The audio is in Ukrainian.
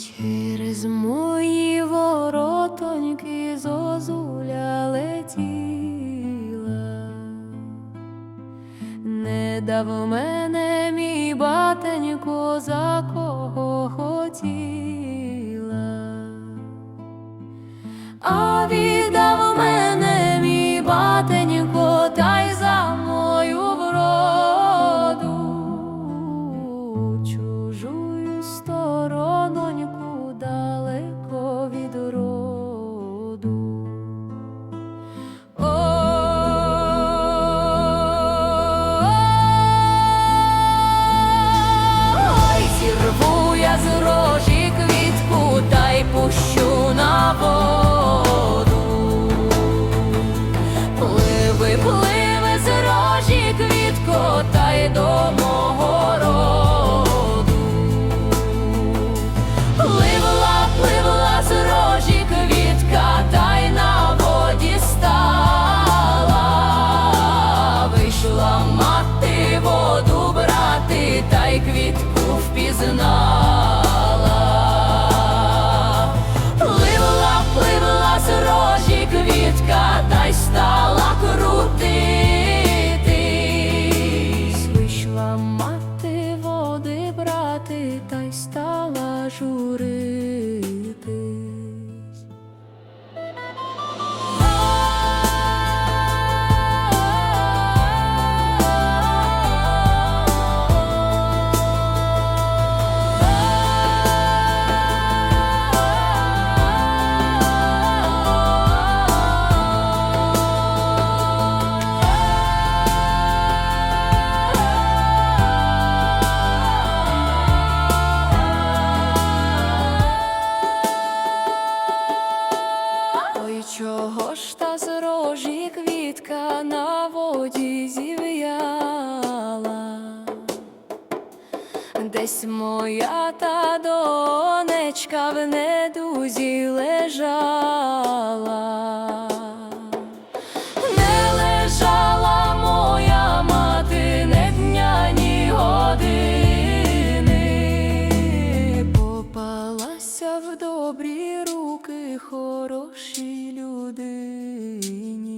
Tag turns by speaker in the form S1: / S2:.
S1: Через мої воротоньки зозуля летіла, не дав мене мій батенько, за кого хотіла, а віддав. спати, та й стала журити. воді зів'яла, десь моя та донечка в недузі лежала. В добрі руки хорошій людині.